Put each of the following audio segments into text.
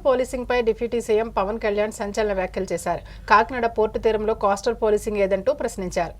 Policing పై deputy CM Pawan Kalyan సంచలన వ్యాఖ్యలు చేశారు. కాకినాడ పోర్టు తీరంలో కోస్టల్ పోలీసింగ్ ఏదంటూ ప్రశ్నించారు.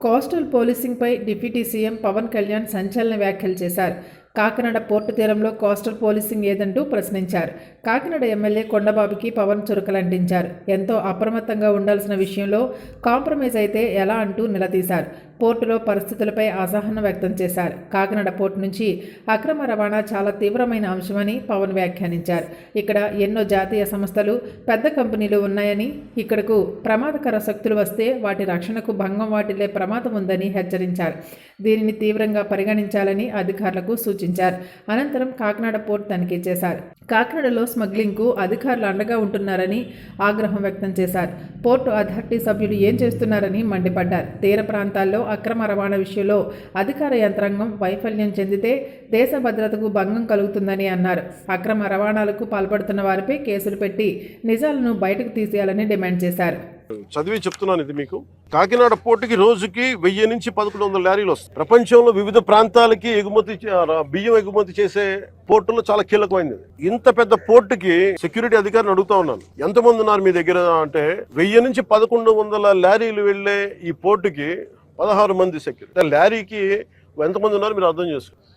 కోస్టల్ పోలీసింగ్పై డిప్యూటీ సీఎం పవన్ కళ్యాణ్ సంచలన వ్యాఖ్యలు చేశారు. కాకినాడ పోర్టు తీరంలో కోస్టల్ పోలీసింగ్ ఏదంటూ ప్రశ్నించారు. కాకినాడ ఎమ్మెల్యే కొండబాబుకి పవన్ చురకలంటించారు ఎంతో అప్రమత్తంగా ఉండాల్సిన విషయంలో కాంప్రమైజ్ అయితే ఎలా అంటూ నిలదీశారు. పోర్టులో పరిస్థితులపై అసహనం వ్యక్తం చేశారు. కాకినాడ పోర్టు నుంచి అక్రమ రవాణా చాలా తీవ్రమైన అంశమని పవన్ వ్యాఖ్యానించారు. ఇక్కడ ఎన్నో జాతీయ సంస్థలు పెద్ద కంపెనీలు ఉన్నాయని ఇక్కడకు ప్రమాదకర శక్తులు వస్తే వాటి రక్షణకు భంగం వాటిల్లే ప్రమాదం ఉందని హెచ్చరించారు. దీనిని తీవ్రంగా పరిగణించాలని అధికారులకు సూచించారు అనంతరం కాకినాడ పోర్ట్ తనిఖీ చేశారు. కాకినాడలో స్మగ్లింగ్కు అధికారులు అండగా ఉంటున్నారని ఆగ్రహం వ్యక్తం చేశారు. పోర్టు అథారిటీ సభ్యులు ఏం చేస్తున్నారని మండిపడ్డారు. తీర ప్రాంతాల్లో అక్రమ రవాణా విషయంలో అధికార యంత్రాంగం వైఫల్యం చెందితే దేశ భద్రతకు భంగం కలుగుతుందని అన్నారు. అక్రమ రవాణాలకు పాల్పడుతున్న వారిపై కేసులు పెట్టి నిజాలను బయటకు తీసేయాలని డిమాండ్ చేశారు. చదివి చెప్తున్నాను ఇది మీకు. కాకినాడ పోర్టుకి రోజుకి వెయ్యి నుంచి పదకొండు వందల లారీలు వస్తాయి. ప్రపంచంలో వివిధ ప్రాంతాలకి ఎగుమతి బియ్యం ఎగుమతి చేసే పోర్టులో చాలా కీలకమైనది ఇంత పెద్ద పోర్టుకి సెక్యూరిటీ అధికారిని అడుగుతా ఉన్నాను. ఎంతమంది ఉన్నారు మీ దగ్గర? అంటే వెయ్యి నుంచి పదకొండు వందల లారీలు వెళ్ళే ఈ పోర్టుకి పదహారు మంది సెక్యూరిటీ. లారీకి ఎంతమంది ఉన్నారు మీరు అర్థం చేసుకోండి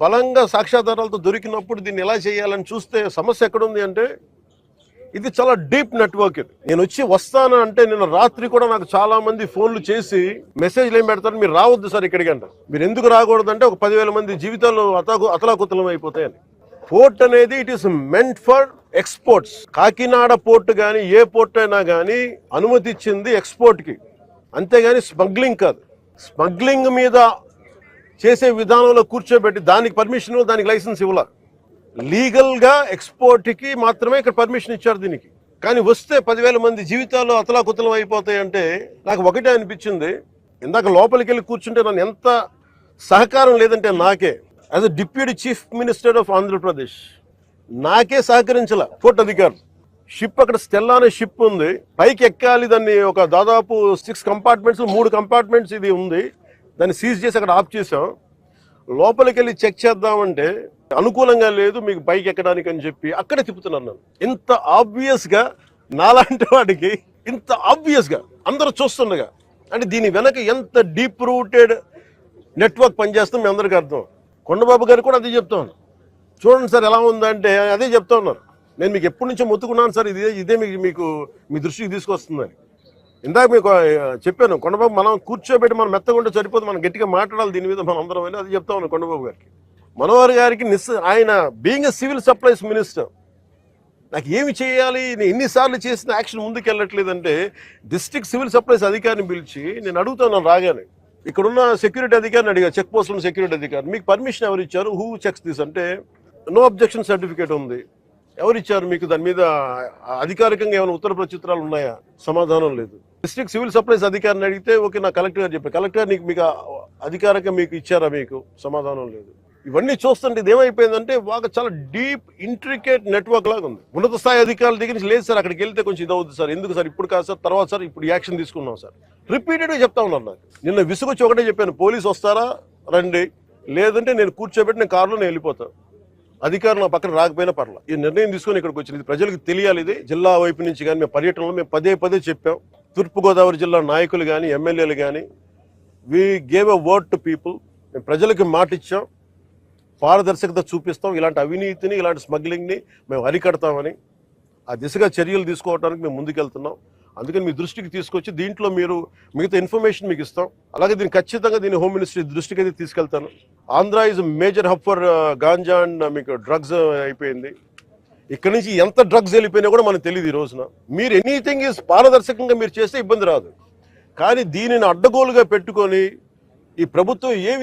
బలంగా సాక్ష్యాధారాలతో దొరికినప్పుడు దీన్ని ఎలా చేయాలని చూస్తే సమస్య ఎక్కడుంది అంటే ఇది చాలా డీప్ నెట్వర్క్ ఇది. నేను వచ్చి వస్తాను అంటే నిన్న రాత్రి కూడా నాకు చాలా మంది ఫోన్లు చేసి మెసేజ్లు ఏం పెడతారు? మీరు రావద్దు సార్ ఇక్కడికి అంటారు. మీరు ఎందుకు రాకూడదు అంటే ఒక పదివేల మంది జీవితాలు అతాకు అతలాకుతలం అయిపోతాయని పోర్ట్ అనేది it is meant for exports Kakinada port కానీ ఏ పోర్ట్ అయినా కానీ అనుమతి ఇచ్చింది ఎక్స్పోర్ట్కి అంతేగాని స్మగ్లింగ్ కాదు. స్మగ్లింగ్ మీద చేసే విధానంలో కూర్చోబెట్టి దానికి పర్మిషన్ దానికి లైసెన్స్ ఇవ్వాల? లీగల్గా ఎక్స్పోర్ట్కి మాత్రమే ఇక్కడ పర్మిషన్ ఇచ్చారు దీనికి. కానీ వస్తే పదివేల మంది జీవితాలు అతలాకుతలం అయిపోతాయంటే నాకు ఒకటే అనిపించింది. ఇందాక లోపలికి వెళ్ళి కూర్చుంటే నన్ను ఎంత సహకారం లేదంటే నాకే. As a deputy chief minister of Andhra Pradesh నాకే సహకరించాల పోర్ట్ అధికారులు. షిప్ అక్కడ స్టెల్లా అనే షిప్ ఉంది. పైకి ఎక్కాలి దాన్ని ఒక దాదాపు సిక్స్ కంపార్ట్మెంట్స్ మూడు కంపార్ట్మెంట్స్ ఇది ఉంది. దాన్ని సీజ్ చేసి అక్కడ ఆఫ్ చేసాం లోపలికి వెళ్ళి చెక్ చేద్దామంటే అనుకూలంగా లేదు మీకు బైక్ ఎక్కడానికి అని చెప్పి అక్కడే తిప్పుతున్నాను నన్ను. ఇంత ఆబ్వియస్గా నాలాంటి వాడికి ఇంత ఆబ్వియస్గా అందరూ చూస్తుండగా. అంటే దీని వెనక ఎంత డీప్ రూటెడ్ నెట్వర్క్ పనిచేస్తుందో మీ అందరికీ అర్థం. కొండబాబు గారు కూడా అదే చెప్తాను చూడండి సార్ ఎలా ఉందంటే అదే చెప్తా ఉన్నారు. నేను మీకు ఎప్పటి నుంచో మొత్తుకున్నాను సార్ ఇదే ఇదే మీకు మీకు మీ దృష్టికి తీసుకొస్తుందని. ఇందాక మీకు చెప్పాను కొండబాబు మనం కూర్చోబెట్టి మనం మెత్తగుంటే సరిపోదు మనం గట్టిగా మాట్లాడాలి దీని మీద మనం అందరం అని అది చెప్తా ఉన్నాను కొండబాబు గారికి. మనోహర్ గారికి నిస్ ఆయన being a civil supplies minister నాకు ఏమి చేయాలి నేను ఎన్నిసార్లు చేసిన యాక్షన్ ముందుకెళ్ళట్లేదంటే డిస్ట్రిక్ట్ సివిల్ సప్లైస్ అధికారిని పిలిచి నేను అడుగుతాను రాగానే. ఇక్కడున్న సెక్యూరిటీ అధికారిని అడిగా చెక్ పోస్టుల సెక్యూరిటీ అధికారి మీకు పర్మిషన్ ఎవరు ఇచ్చారు? హూ చెక్స్ దిస్ అంటే నో అబ్జెక్షన్ సర్టిఫికేట్ ఉంది. ఎవరు ఇచ్చారు మీకు? దాని మీద అధికారికంగా ఏమైనా ఉత్తర ప్రచిత్రాలు ఉన్నాయా? సమాధానం లేదు. డిస్ట్రిక్ట్ సివిల్ సప్లైస్ అధికారిని అడిగితే ఓకే నా కలెక్టర్ గారు చెప్పారు. కలెక్టర్ నీకు మీకు అధికారికంగా మీకు ఇచ్చారా మీకు? సమాధానం లేదు. ఇవన్నీ చూస్తుంటే ఇది ఏమైపోయిందంటే బాగా చాలా డీప్ ఇంట్రికేట్ నెట్వర్క్ లాగా ఉంది. ఉన్నత స్థాయి అధికారుల దగ్గర నుంచి లేదు సార్ అక్కడికి వెళ్తే కొంచెం ఇది అవుతుంది సార్. ఎందుకు సార్? ఇప్పుడు కాదు సార్ తర్వాత సార్ ఇప్పుడు యాక్షన్ తీసుకున్నాం సార్. రిపీటెడ్గా చెప్తా ఉన్నారు నాకు. నిన్న విసుగొచ్చి ఒకటే చెప్పాను పోలీస్ వస్తారా? రండి. లేదంటే నేను కూర్చోబెట్టి నేను కారులో నేను వెళ్ళిపోతాను అధికారులు నా పక్కన రాకపోయినా పర్లేదు ఈ నిర్ణయం తీసుకొని ఇక్కడికి వచ్చింది. ప్రజలకు తెలియాలి ఇది. జిల్లా వైపు నుంచి కానీ మేము పర్యటనలో మేము పదే పదే చెప్పాం. తూర్పుగోదావరి జిల్లా నాయకులు కానీ ఎమ్మెల్యేలు కానీ we gave a word to people మేము ప్రజలకు మాట ఇచ్చాం పారదర్శకత చూపిస్తాం. ఇలాంటి అవినీతిని ఇలాంటి స్మగ్లింగ్ని మేము అరికడతామని ఆ దిశగా చర్యలు తీసుకోవడానికి మేము ముందుకెళ్తున్నాం. అందుకని మీ దృష్టికి తీసుకొచ్చి దీంట్లో మీరు మిగతా ఇన్ఫర్మేషన్ మీకు ఇస్తాం. అలాగే దీన్ని ఖచ్చితంగా దీన్ని హోమ్ మినిస్ట్రీ దృష్టికి అయితే తీసుకెళ్తాను. Andhra is major hub for ganja and మీకు డ్రగ్స్ uh, అయిపోయింది. ఇక్కడ నుంచి ఎంత డ్రగ్స్ వెళ్ళిపోయినా కూడా మనకు తెలియదు ఈ రోజున. మీరు ఎనీథింగ్ ఈజ్ పారదర్శకంగా మీరు చేస్తే ఇబ్బంది రాదు. కానీ దీనిని అడ్డగోలుగా పెట్టుకొని ఈ ప్రభుత్వం ఏమి